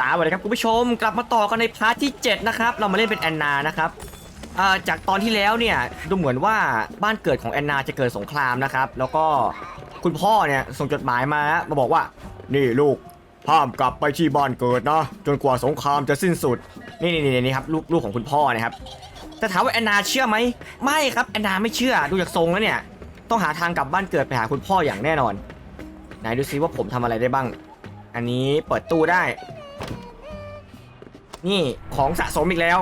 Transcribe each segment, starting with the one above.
ตามไปเลยครับคุณผู้ชมกลับมาต่อกันในพาร์ทที่ 7 นะครับ เรามาเล่นเป็นแอนนานะครับจากตอนที่แล้วเนี่ยดูเหมือนว่าบ้านเกิดของแอนนาจะเกิดสงครามนะครับ แล้วก็คุณพ่อเนี่ยส่งจดหมายมามาบอกว่า นี่ลูกห้ามกลับไปที่บ้านเกิดนะจนกว่าสงครามจะสิ้นสุด นี่นี่นี่นครับลูกลูกของคุณพ่อนะครับแต่ถามว่าแอนนาเชื่อไหมไม่ครับแอนนาไม่เชื่อดูจากทรงแล้วเนี่ยต้องหาทางกลับบ้านเกิดไปหาคุณพ่ออย่างแน่นอนไหนดูซิว่าผมทำอะไรได้บ้าง อันนี้เปิดตู้ได้ นี่ของสะสมอีกแล้ว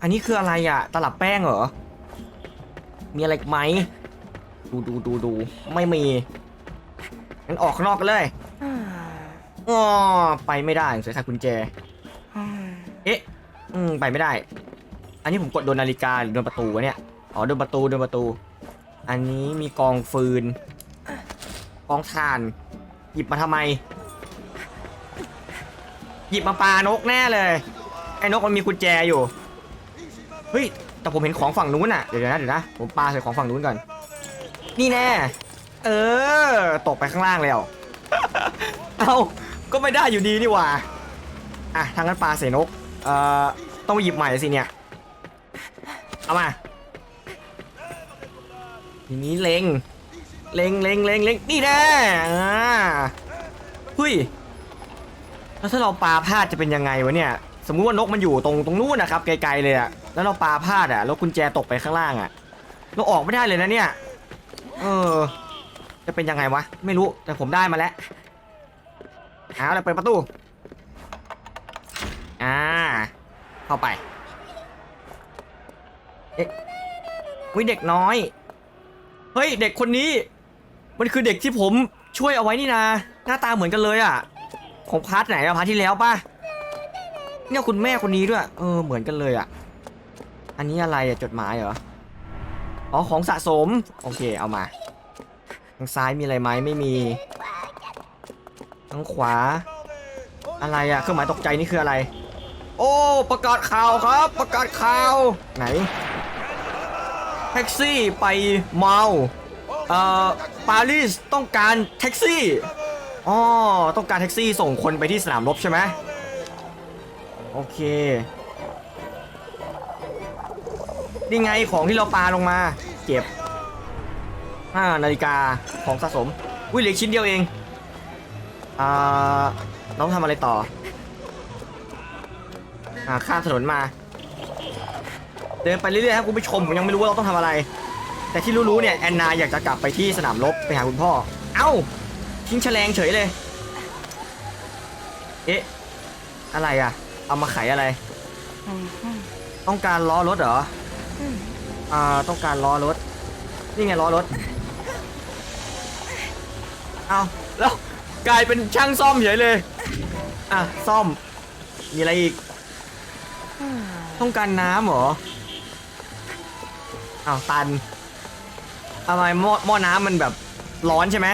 อันนี้คืออะไรอะตลับแป้งเหรอ มีอะไรอีกไหม ดูดูดูดูไม่มีงั้นออกข้างนอกกันเลยอ๋อไปไม่ได้เสียค่ากุญแจ เอ๊ะ อืมไปไม่ได้ อันนี้ผมกดโดนนาฬิกาหรือโดนประตูวะเนี่ย อ๋อโดนประตูโดนประตู อันนี้มีกองฟืน กองถ่าน หยิบมาทำไม หยิบมาปานกแน่เลย ไอ้นกมันมีกุญแจอยู่ เฮ้ย แต่ผมเห็นของฝั่งนู้นอะ เดี๋ยวนะเดี๋ยวนะ ผมปาใส่ของฝั่งนู้นก่อน นี่แน่ เออ ตกไปข้างล่างแล้ว เอาก็ไม่ได้อยู่ดีนี่หว่า อะทางนั้นปลาใส่นก เอ่อ ต้องไปหยิบใหม่สิเนี่ย เอามา ทีนี้เล็ง เล็งเล็งเล็งเล็งนี่แน่อ่าเฮ้ย แล้วถ้าเราปาพลาดจะเป็นยังไงวะเนี่ย สมมุติว่านกมันอยู่ตรงตรงนู้นนะครับไกลๆเลยอะแล้วเราปาพลาดอะแล้วกุญแจตกไปข้างล่างอะเราออกไม่ได้เลยนะเนี่ย เออ จะเป็นยังไงวะ ไม่รู้แต่ผมได้มาแล้วเอาละเปิดประตู อ่า เข้าไป เอ๊ะวิเด็กน้อย เฮ้ย เด็กคนนี้ มันคือเด็กที่ผมช่วยเอาไว้นี่นา หน้าตาเหมือนกันเลยอะของพาร์ทไหนอะพาร์ทที่แล้วป่ะ เนี่ยคุณแม่คนนี้ด้วย เออเหมือนกันเลยอะ อันนี้อะไรอะจดหมายเหรอ อ๋อของสะสม โอเคเอามา ทางซ้ายมีอะไรไหมไม่มี ทางขวา อะไรอะเครื่องหมายตกใจนี่คืออะไร โอ้ประกาศข่าวครับ ประกาศข่าว ไหนแท็กซี่ไปเมาเอ่อปารีสต้องการแท็กซี่อ๋อต้องการแท็กซี่ส่งคนไปที่สนามรบใช่ไหม โอเค นี่ไงของที่เราปาลงมา เก็บอ่านาฬิกาของสะสม อุ้ยเหลือชิ้นเดียวเอง อ่าเราต้องทำอะไรต่อ อ่าข้ามถนนมา เดินไปเรื่อยๆครับคุณผู้ชม ผมยังไม่รู้ว่าเราต้องทำอะไร แต่ที่รู้ๆเนี่ยแอนนาอยากจะกลับไปที่สนามรบไปหาคุณพ่อ เอ้า ทิ้งแฉลงเฉยเลย เอ๊ะ อะไรอะ เอามาไขอะไร ต้องการล้อรถเหรอ อ่า ต้องการล้อรถ นี่ไงล้อรถ เอาแล้วกลายเป็นช่างซ่อมเฉยเลย อะ ซ่อม มีอะไรอีก ต้องการน้ำเหรออ้าวตันทำไมหม้อหม้อน้ำมันแบบร้อนใช่ไหม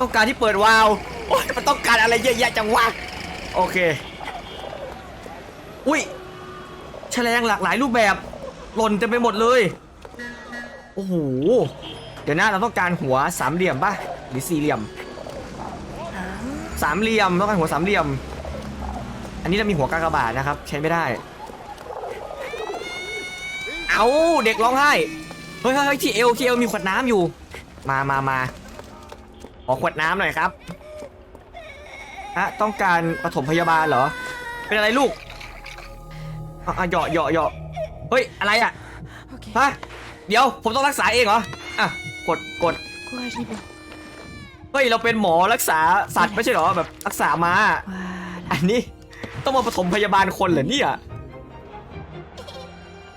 ต้องการที่เปิดวาล์วโอ้ยมันต้องการอะไรเยอะแยะจังวะโอเค อุ้ยแฉลงหลากหลายรูปแบบหล่นเต็มไปหมดเลย โอ้โห เดี๋ยวนะเราต้องการหัวสามเหลี่ยมป่ะหรือสี่เหลี่ยม สามเหลี่ยมต้องการหัวสามเหลี่ยม อันนี้เรามีหัวกากบาทนะครับ ใช้ไม่ได้ เอาเด็กร้องไห้ เฮ้ยเฮ้ยเฮ้ยที่เอลที่เอลมีขวดน้ำอยู่ มามามาขอขวดน้ำหน่อยครับฮะต้องการปฐมพยาบาลเหรอ เป็นอะไรลูก อะอะเหยาะเหยาะเหยาะเฮ้ย อะไรอะ Ok, ฮะ เดี๋ยว ผมต้องรักษาเองเหรอ อะ กด กด courage Nibo. เฮ้ย เราเป็นหมอรักษาสัตว์ไม่ใช่เหรอ แบบรักษามา Voilà. อันนี้ ต้องมาปฐมพยาบาลคนเหรอเนี่ย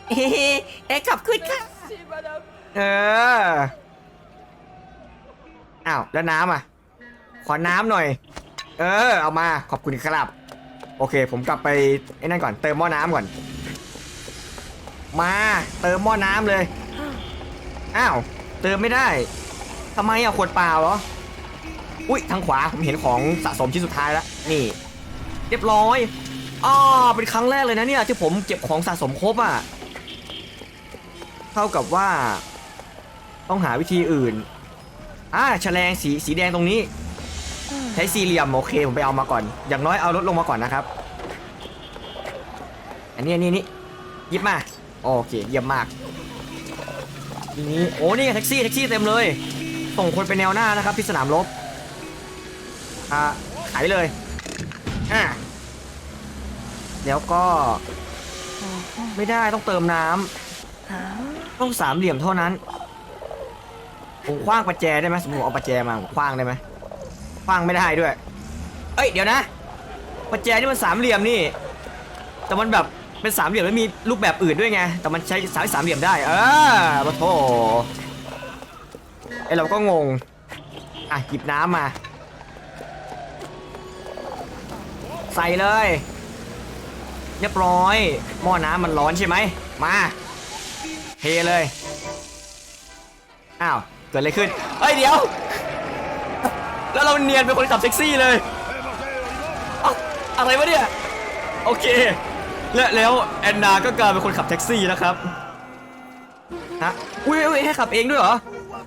เฮ้เอ๊ะขอบคุณค่ะ เออ อ้าว แล้วน้ำอะ ขอน้ำหน่อย เออ เอามา ขอบคุณครับ โอเค ผมกลับไปไอ้นั่นก่อน เติมหม้อน้ำก่อน มาเติมหม้อน้ำเลย อ้าว เติมไม่ได้ทำไมอะขวดเปล่าเหรอ อุ้ยทางขวาผมเห็นของสะสมชิ้นสุดท้ายแล้ว นี่ เรียบร้อยอ๋อเป็นครั้งแรกเลยนะเนี่ยที่ผมเก็บของสะสมครบอะ เท่ากับว่า ต้องหาวิธีอื่นอ่าแฉลงสีสีแดงตรงนี้ ช้สี่เหลี่ยมโอเคผมไปเอามาก่อน อย่างน้อยเอารถลงมาก่อนนะครับ อันนี้อันนี้อันนี่หยิบมาโอเคเยี่ยมมากทีนี้โอ้นี่ไงแท็กซี่แท็กซี่เต็มเลยส่งคนไปแนวหน้านะครับที่สนามรบอ่าขายเลยอ่าแล้วก็ไม่ได้ต้องเติมน้ำต้องสามเหลี่ยมเท่านั้นผมคว้างประแจได้ไหมสมมติเอาประแจมาผมคว้างได้ไหม คว้างไม่ได้ด้วย เอ้ยเดี๋ยวนะประแจนี่มันสามเหลี่ยมนี่ แต่มันแบบเป็นสามเหลี่ยมแล้วมีรูปแบบอื่นด้วยไง แต่มันใช้สายสามเหลี่ยมได้ เออมาโถไอเราก็งง อะหยิบน้ำมา ใส่เลย เรียบร้อย หม้อน้ำมันร้อนใช่ไหม มาเทเลย อ้าว เกิดอะไรขึ้นเฮ้ยเดี๋ยว เราเนียนเป็นคนขับแท็กซี่เลยอ้าอะไรวะเนี่ยโอเค และแล้วแอนนาก็กลายเป็นคนขับแท็กซี่นะครับฮะอุ้ยอุ้ยให้ขับเองด้วยเหรอ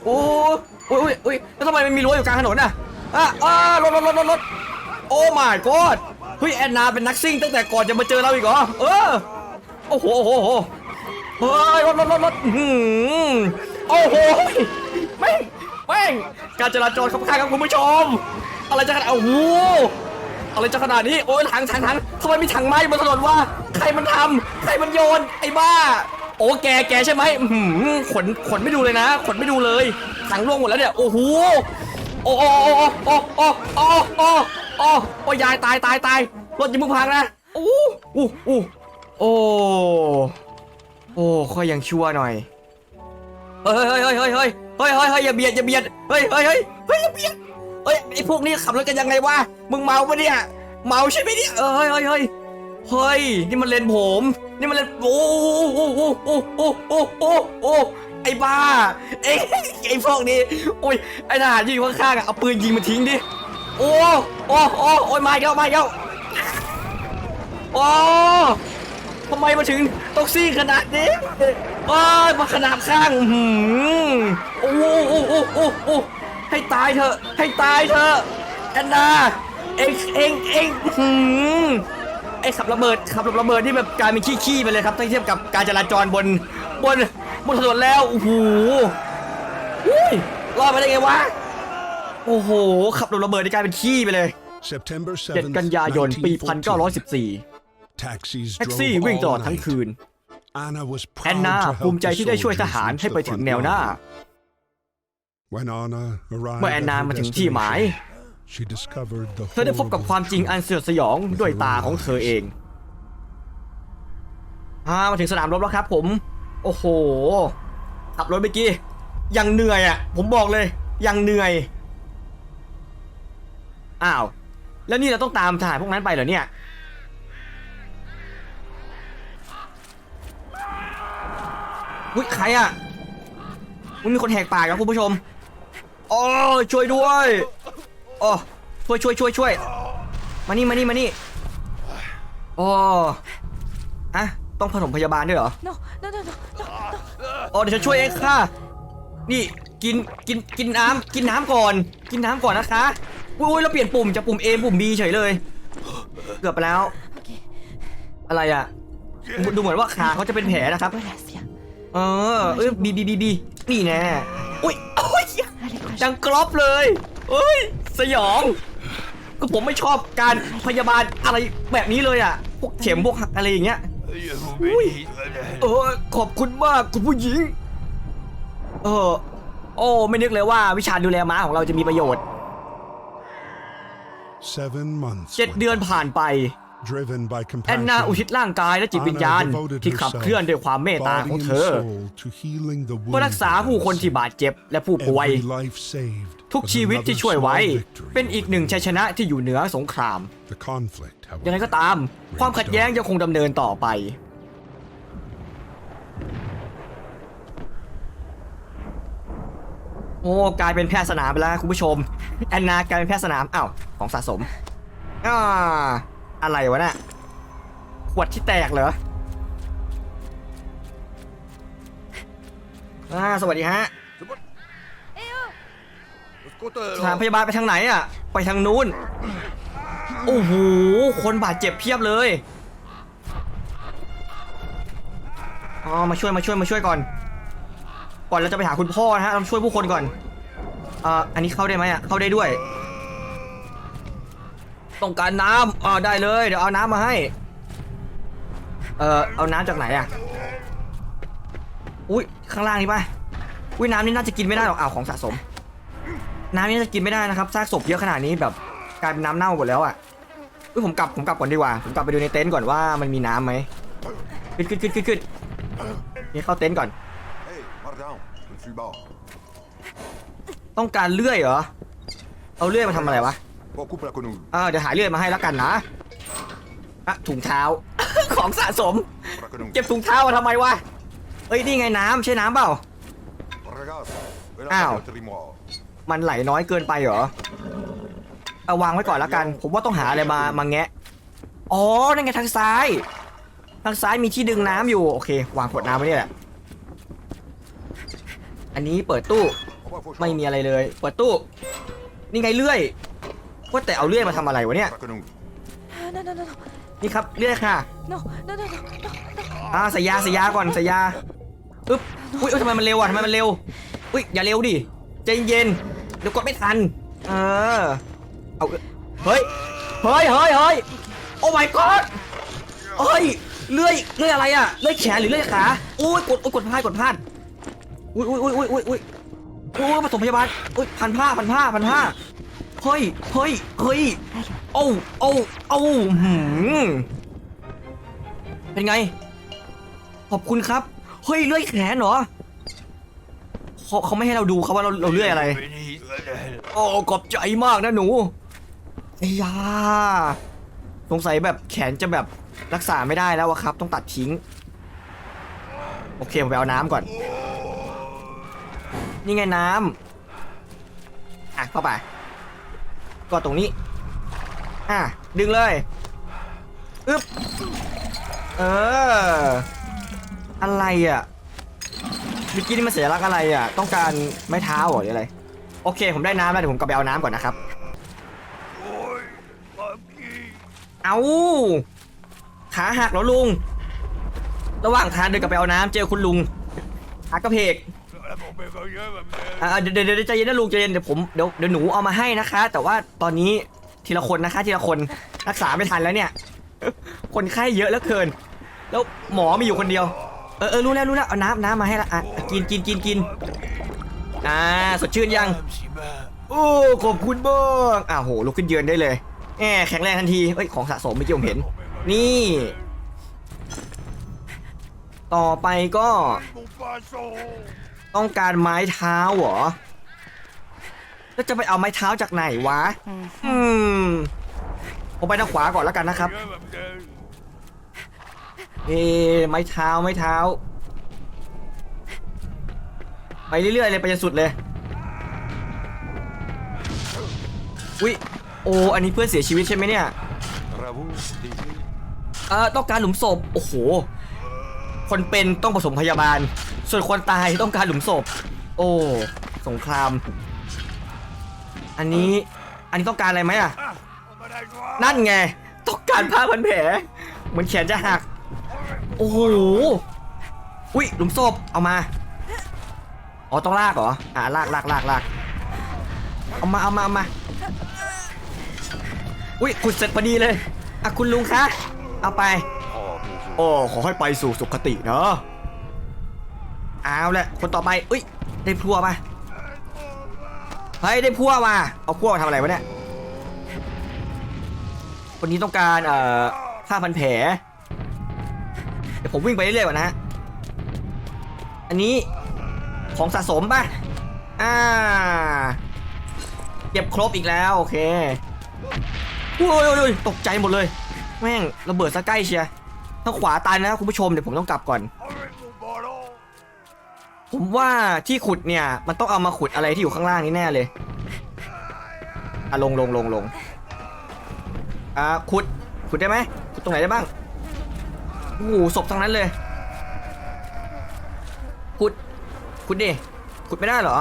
โอ้อุ้ยอุ้ยอุ้ยแล้วทำไมมันมีรั้วอยู่กลางถนนน่ะอะอ่ารถรถรถรถรถโอ้ my god เฮ้ยแอนนาเป็นนักซิ่งตั้งแต่ก่อนจะมาเจอเราอีกเหรอเออโอ้โหโอ้โหโอ้โหเฮ้ยรถรถรถรถอื้อหือโอ้โหแม่ แม่งการจราจรขับข้างครับคุณผู้ชม อะไรจะขนาดโอ้โหอะไรจะขนาดนี้โอ้ยถังถังถังทำไมมีถังไม้บนถนนวะใครมันทำใครมันโยนไอ้บ้า โอ้แกแกใช่ไหมอื้อหือขนขนไม่ดูเลยนะ ขนไม่ดูเลยถังร่วงหมดแล้วเนี่ยโอ้โหโอ้โอ้โอ้โอ้โอ้โอ้โอ้โอ้โอ้ยายตายตายตายรถยังมึงพังนะโอ้โอ้โอ้โอ้โอ้ค่อยยังชั่วหน่อยเฮ้ยเฮ้ยเฮ้ยเฮ้ย ฮ้ยเฮ้ยเฮ้ยเฮ้ยอย่าเบียดอย่าเบียดเฮ้ยเฮ้ยเฮ้ยเฮ้ยอย่าเบียดเฮ้ยไอ้พวกนี้ขับรถกันยังไงวะมึงเมาปะเนี่ยเมาใช่ไหมเนี่ยเออเฮ้ยเฮ้ยเฮ้ยเฮ้ยนี่มันเลนผม นี่มันเลนโอ้โอ้โอ้โอ้โอ้โอ้โอ้โอ้ไอ้บ้าไอ้ไอ้พวกนี้โอ้ยไอ้ทหารที่อยู่ข้างๆอะเอาปืนยิงมันทิ้งดิโอ้โอ้โอ้โอ้ยมาอีกแล้วมาอีกแล้วโอ้ ทำไมมาถึงต้องซี่ขนาดนี้โอ้ยมาขนาดข้างอื้อหือโอ้โอ้โอ้โอ้โอ้ให้ตายเถอะ ให้ตายเถอะแอนนาเอ็งเอ็งเอ็งอื้อหือไอ้ขับระเบิดขับระเบิดที่แบบกลายเป็นขี้ๆไปเลยครับถ้าเทียบกับการจราจรบนบนบนถนนแล้วโอ้โหอุ้ยรอดมาได้ไงวะโอ้โห ขับรถระเบิดที่กลายเป็นขี้ไปเลย September เจ็ด 7th, กันยายน ปี 1914. 1914 Taxis แท็กซี่ drove วิ่งตลอด all ทั้ง night. คืน Anna was แอน proud นา to ภู help มิใจ the ที่ได้ช่วยท soldiers หาร reach ให้ไป the ถึง front แนวหน้า line. When Anna arrived เมื่อแอน at นา her มาถึงที่หมาย destination, she discovered the เธอได้พบกับ horrible ความจริง truth. อันสยดสยองด้วยตาของเธอเองอ่ามาถึงสนามรบแล้วครับผม โอ้โห ขับรถเมื่อกี้ ยังเหนื่อยอะ ผมบอกเลย ยังเหนื่อย อ้าว แล้วนี่เราต้องตามทหารพวกนั้นไปเหรอเนี่ย อุ้ยใครอะมันมีคนแหกปากครับคุณผู้ชมโอ้ยช่วยด้วยโอ้ช่วยช่วยช่วยช่วยมานี่มานี่มานี่โอ้อะต้องผสมพยาบาลด้วยเหรอ No, no, no, no, no, no. โอ้เดี๋ยวฉันช่วยเองค่ะ นี่กินกินกินน้ำกินน้ำก่อน กินน้ำก่อนนะคะอุ้ยอุ้ยเราเปลี่ยนปุ่มจากปุ่ม A ปุ่ม B เฉยเลย เกือบไปแล้ว Okay. อะไรอะ ดูเหมือนว่าขาเขาจะเป็นแผลนะครับ Gracias. เออเอ้ยบีบีบีบีนี่แน่อุ้ยโอ้ย Allez, courage. ดังกรอบเลยเอ้ยสยอง ก็ผมไม่ชอบการพยาบาลอะไรแบบนี้เลยอะพวกเข็มพวกอะไรอย่างเงี้ยอุ้ยเออขอบคุณมากคุณผู้หญิง เออโอ้ไม่นึกเลยว่าวิชาดูแลม้าของเราจะมีประโยชน์ Seven months เจ็ด went เดือน by, ผ่านไป driven by แอนนาอุทิศ compassion. ร่างกายและจิตวิญญาณ Anna devoted ที่ขับเคลื่อนด้วยความเมตตา body ของ and เธอ soul to healing the เพื่อรักษา wounded ผู้คนที่บาดเจ็บและผู้ป่วย Every life saved ทุก was ชีวิต another ที่ช่วยไว้ small victory เป็นอีกหนึ่งชัยชนะที่อยู่เหนือสงคราม The conflict, ยังไง however, ก็ตาม ความขัดแย้งยังคงดำเนินต่อไปโอ้กลายเป็นแพทย์สนามไปแล้วคุณผู้ชม แอนนากลายเป็นแพทย์สนามอ้าวของสะสมอ่า อะไรวะน่ะขวดที่แตกเหรออ่าสวัสดีฮะ Le scooter สถานพยาบาลไปทางไหนอะ ไปทางนู้น โอ้โห คนบาดเจ็บเพียบเลย อ๋อ มาช่วยมาช่วยมาช่วยก่อน ก่อนเราจะไปหาคุณพ่อนะฮะเราช่วยผู้คนก่อนอ่าอันนี้เข้าได้ไหมอะ เข้าได้ด้วย ต้องการน้ำอ่าได้เลย เดี๋ยวเอาน้ำมาให้ เอ่อเอาน้ำจากไหนอะ อุ้ยข้างล่างนี่ป่ะ อุ้ยน้ำนี่น่าจะกินไม่ได้หรอกอ้าวของสะสม น้ำนี่น่าจะกินไม่ได้นะครับซากศพเยอะขนาดนี้แบบกลายเป็นน้ำเน่าหมดแล้วอะอุ้ยผมกลับผมกลับก่อนดีกว่า ผมกลับไปดูในเต็นท์ก่อนว่ามันมีน้ำไหมขึ้นขึ้นขึ้นขึ้นขึ้นนี่เข้าเต็นท์ก่อน Hey, ต้องการเลื่อยเหรอ เอาเลื่อยมาทำอะไรวะ Bon, coupe la quenouille. อ่าเดี๋ยวหาเลื่อยมาให้แล้วกันนะอะถุงเท้า ของสะสม La quenouille. เก็บถุงเท้ามาทำไมวะเอ้ยนี่ไงน้ำใช่น้ำเปล่า Regarde. Et Ow. là, trimoire. มันไหลน้อยเกินไปเหรอ เอาวางไว้ก่อนแล้วกัน ผมว่าต้องหาอะไรมามาแงะ อ๋อ นั่นไงทางซ้าย ทางซ้ายมีที่ดึงน้ำอยู่ โอเค วางขวดน้ำไว้นี่แหละ อันนี้เปิดตู้ On va, faut ไม่ changer. มีอะไรเลย เปิดตู้ นี่ไงเลื่อย ว่าแต่เอาเลื่อยมาทำอะไรวะเนี่ย La quenouille. No, no, no, no. นี่ครับเลื่อยค่ะ No, no, no, no, no, no. อ่าใส่ยาใส่ยาก่อนใส่ยาอึ๊บอุ้ยอุ๊ยทำไมมันเร็วอะทำไมมันเร็ว อุ้ยอย่าเร็วดิใจเย็นๆเดี๋ยวกดไม่ทัน เออ เอาเฮ้ย เฮ้ยเฮ้ยเฮ้ยโอ้ my god เฮ้ยเลื่อยเลื่อยอะไรอะเลื่อยแขนหรือเลื่อยขาอุ้ยกดอุ้ยกดพลาดกดพลาดอุ้ยอุ้ยอุ้ยอุ้ยอุ้ยอุ้ยอุ้ยปฐมพยาบาลอุ้ยพันผ้าพันผ้าพันผ้า เฮ้ยเฮ้ยเฮ้ยโอ้โอ้โอ้หืมเป็นไง ขอบคุณครับ เฮ้ยเลื่อยแขนเหรอเขาเขาไม่ให้เราดูครับว่าเราเราเลื่อยอะไร โอ้ขอบใจมากนะหนูไอ้ยาสงสัยแบบแขนจะแบบรักษาไม่ได้แล้วอะครับ ต้องตัดทิ้ง โอเคผมไปเอาน้ำก่อน นี่ไงน้ำอะเข้าไป ก็ตรงนี้ อะ ดึงเลยอึ๊บ เออ อะไรอะเมื่อกี้นี่มันเสียรักษณ์อะไรอะ ต้องการไม้เท้าเหรอหรืออะไร โอเค ผมได้น้ำแล้วเดี๋ยวผมกลับไปเอาน้ำก่อนนะครับ เอาขาหักแล้วลุง ระหว่างทางเดินกลับไปเอาน้ำเจอคุณลุงขากระเพก อ่าเดี๋ยวเดี๋ยวเดี๋ยวใจเย็นนะลุงใจเย็นเดี๋ยวผมเดี๋ยวเดี๋ยวหนูเอามาให้นะคะ แต่ว่าตอนนี้ทีละคนนะคะ ทีละคนรักษาไม่ทันแล้วเนี่ย คนไข้เยอะเหลือเกิน แล้วหมอมีอยู่คนเดียว เออเออรู้แล้วรู้แล้วเอาน้ำน้ำมาให้ละอะกินกินกินกินอ่าสดชื่นยัง โอ้ขอบคุณมากอ้าโหลุกขึ้นยืนได้เลยแหมแข็งแรงทันทีเอ้ยของสะสมเมื่อกี้ผมเห็น นี่ ต่อไปก็ ต้องการไม้เท้าเหรอ แล้วจะไปเอาไม้เท้าจากไหนวะ อืม ผมไปทางขวาก่อนแล้วกันนะครับ เอ๊ะไม้เท้าไม้เท้า ไปเรื่อยๆเลยไปจนสุดเลย อุ้ยโอ้ อันนี้เพื่อนเสียชีวิตใช่ไหมเนี่ย Bravo, DG. เออต้องการหลุมศพ โอ้โห คนเป็นต้องผสมพยาบาล ส่วนคนตายต้องการหลุมศพ โอ้ สงคราม อันนี้ อันนี้ต้องการอะไรไหมอะ นั่นไง ต้องการผ้าพันแผล เหมือนแขนจะหัก โอ้โห อุ้ยหลุมศพ เอามา อ๋อ ต้องลากเหรอ อ่าลากลากลากลากเอามา เอามาเอามา อุ้ยขุดเสร็จพอดีเลย อะคุณลุงคะ เอาไป โอ้ขอให้ไปสู่สุคติเนาะเอาแหละคนต่อไปอุ้ยได้พัวมาเฮ้ยได้พัวมาเอาพัวมาทำอะไรวะเนี่ยคนนี้ต้องการเอ่อผ้าพันแผลเดี๋ยวผมวิ่งไปเรื่อยๆก่อนนะฮะอันนี้ของสะสมป่ะ อ่า เก็บครบอีกแล้ว โอเคโอ้ยโอ้ยโอ้ยตกใจหมดเลย แม่งระเบิดซะใกล้เชียร์ ทางขวาตันนะคุณผู้ชมเดี๋ยวผมต้องกลับก่อน ผมว่าที่ขุดเนี่ยมันต้องเอามาขุดอะไรที่อยู่ข้างล่างนี้แน่เลยอะลงลงลงลงอ่าขุดขุดได้ไหมขุดตรงไหนได้บ้างโอ้โหศพทั้งนั้นเลยขุดขุดดิขุดไม่ได้เหรอ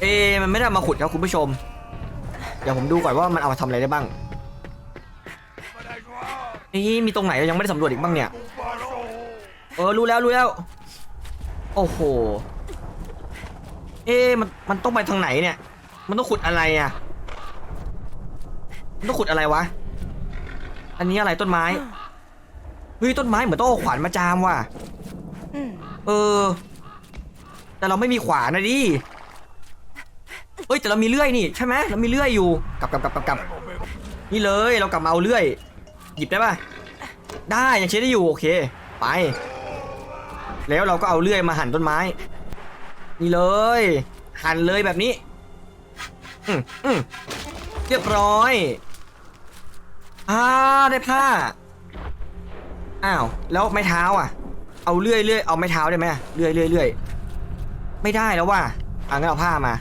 เอมันไม่ได้มาขุดครับคุณผู้ชม เดี๋ยวผมดูก่อนว่ามันเอามาทำอะไรได้บ้าง นี่มีตรงไหนยังไม่ได้สำรวจอีกบ้างเนี่ย เออรู้แล้วรู้แล้ว โอ้โห เอ๊ะมันมันต้องไปทางไหนเนี่ย มันต้องขุดอะไรอะ มันต้องขุดอะไรวะ อันนี้อะไรต้นไม้ เฮ้ยต้นไม้เหมือนต้องเอาขวานมาจามว่ะอืมเออ แต่เราไม่มีขวานนะดิ เฮ้ยแต่เรามีเลื่อยนี่ใช่ไหมเรามีเลื่อยอยู่ กลับกลับกลับกลับกลับนี่เลยเรากลับมาเอาเลื่อย หยิบได้ป่ะ ได้ยังใช้ได้อยู่โอเค ไป แล้วเราก็เอาเลื่อยมาหั่นต้นไม้ นี่เลย หั่นเลยแบบนี้ อืมอืมเรียบร้อยอ่าได้ผ้า อ้าว แล้วไม้เท้าอะ เอาเลื่อยเลื่อยเอาไม้เท้าได้ไหมเลื่อยเลื่อยเลื่อยไม่ได้แล้วว่ะอะงั้นเอาผ้ามา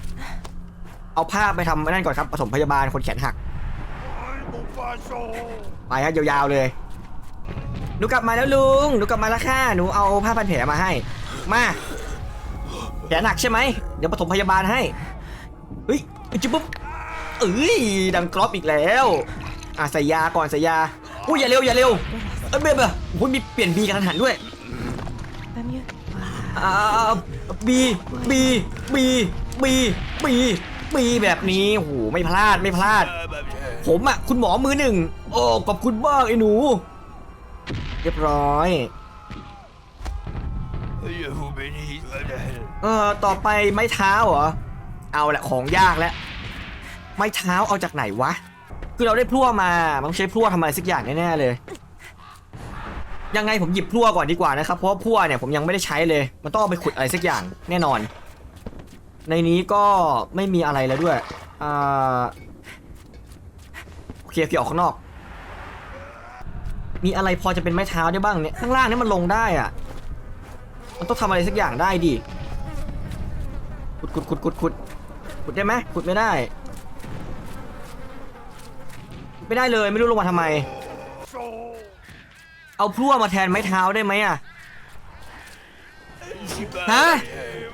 เอาผ้าไปทำนั่นก่อนครับปฐมพยาบาลคนแขนหัก ไปฮะยาวๆเลย หนูกลับมาแล้วลุง หนูกลับมาแล้วค่ะ หนูเอาผ้าพันแผลมาให้ มา แผลหนักใช่ไหม เดี๋ยวปฐมพยาบาลให้ เฮ้ยจุ๊บปุ๊บเอ้ยดังกรอบอีกแล้ว อะใส่ยาก่อนใส่ยาอุ้ยอย่าเร็วอย่าเร็ว เอ้ยเบบอะโอ้ยมีเปลี่ยนบีกันทันหันด้วยแบบนี้อ่าบีบีบีบีบีบีแบบนี้โอ้โหไม่พลาดไม่พลาด ผมอะคุณหมอมือหนึ่ง โอ้ขอบคุณมากไอ้หนู เรียบร้อยเออต่อไปไม้เท้าเหรอ เอาแหละของยากแล้ว ไม้เท้าเอาจากไหนวะ คือเราได้พลั่วมา มันต้องใช้พลั่วทำอะไรสักอย่างแน่ๆเลย ยังไงผมหยิบพลั่วก่อนดีกว่านะครับ เพราะพลั่วเนี่ยผมยังไม่ได้ใช้เลย มันต้องเอาไปขุดอะไรสักอย่างแน่นอน ในนี้ก็ไม่มีอะไรแล้วด้วย อ่า เคโอเคออกข้างนอก มีอะไรพอจะเป็นไม้เท้าได้บ้างเนี่ยข้างล่างนี่มันลงได้อะมันต้องทำอะไรสักอย่างได้ดิขุดขุดขุดขุดขุดขุดได้ไหมขุดไม่ได้ ไม่ได้เลยไม่รู้ลงมาทำไม เอาพลั่วมาแทนไม้เท้าได้ไหมอะฮะ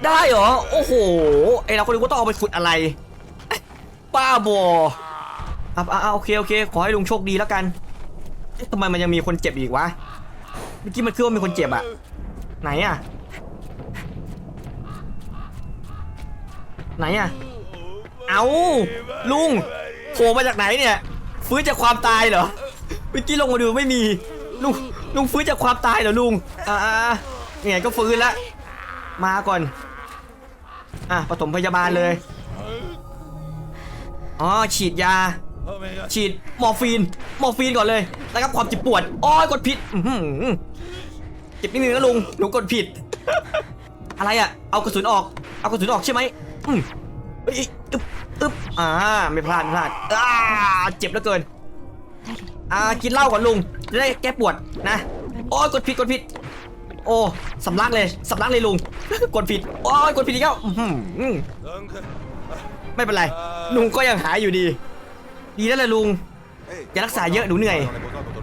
ได้เหรอ โอ้โหไอเราคนนี้ก็ต้องเอาไปขุดอะไร ป้าบอ อะอะอะโอเคโอเค ขอให้ลุงโชคดีแล้วกันเอ๊ะทำไมมันยังมีคนเจ็บอีกวะ เมื่อกี้มันคือว่ามีคนเจ็บอะไหนอะไหนอะเอาลุงโผล่มาจากไหนเนี่ย ฟื้นจากความตายเหรอ เมื่อกี้ลงมาดูไม่มี ลุงลุงฟื้นจากความตายเหรอลุง อ่าอ่าอ่าเนี่ยก็ฟื้นล้วมาก่อน อะปฐมพยาบาลเลย อ๋อฉีดยา ฉีดมอร์ฟีนมอร์ฟีนก่อนเลยแล้วก็ความเจ็บปวดอ้อยกดผิดอื้อหือเจ็บนิดนึงนะลุงหนูกดผิด อะไรอะ เอากระสุนออก เอากระสุนออกใช่ไหมอืมเอ้ยอึ๊บอึ๊บอ่าไม่พลาดไม่พลาดอ่าเจ็บเหลือเกินอ่ากินเหล้าก่อนลุงจะได้แก้ปวดนะโอ้ยกดผิดกดผิด โอ้สำลักเลยสำลักเลยลุงกดผิดโอ้ยกดผิดอีกแล้วอื้อหือไม่เป็นไรลุงก็ยังหายอยู่ดี ดีแล้วแหละลุง Hey, อย่ารักษาเยอะหนูเหนื่อย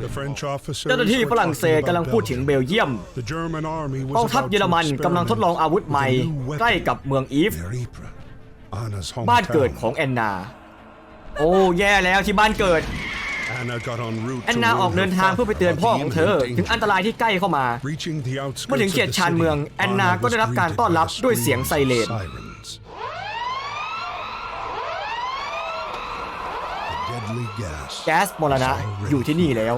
The French officers เจ้าหน้าที่ were ฝรั่งเศส talking กำลัง about พูดถึงเบลเยียม Belgium. The German army was กองทัพ about เยอร to มันกำลังทดลองอาวุธ experiment ใหม่ with a new weapon ใกล้กับเมืองอีฟ near Ypres, Anna's บ้านเกิด hometown. ของแอนนา โอ้แย่แล้วที่บ้านเกิด Anna got en route แอน to นา warn ออกเดิน her ทางเพื่อไปเตือน father พ่อ of ของ the เธอ imminent ถึงอัน danger. ตรายที่ใกล้เข้ามา Reaching the outskirts เมื่อถึง of เขต the ชาน city, เมืองแอนนา Anna ก็ was ได้รับการ greeted ต้อนรับ by a ด้วยเสียง stream ไซเรน แก๊สมรณะอยู่ที่นี่แล้ว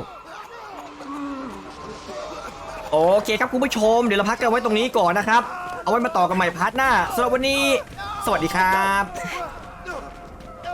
โอเคครับคุณผู้ชม เดี๋ยวเราพักกันไว้ตรงนี้ก่อนนะครับ เอาไว้มาต่อกันใหม่พาร์ทหน้าสำหรับวันนี้ สวัสดีครับ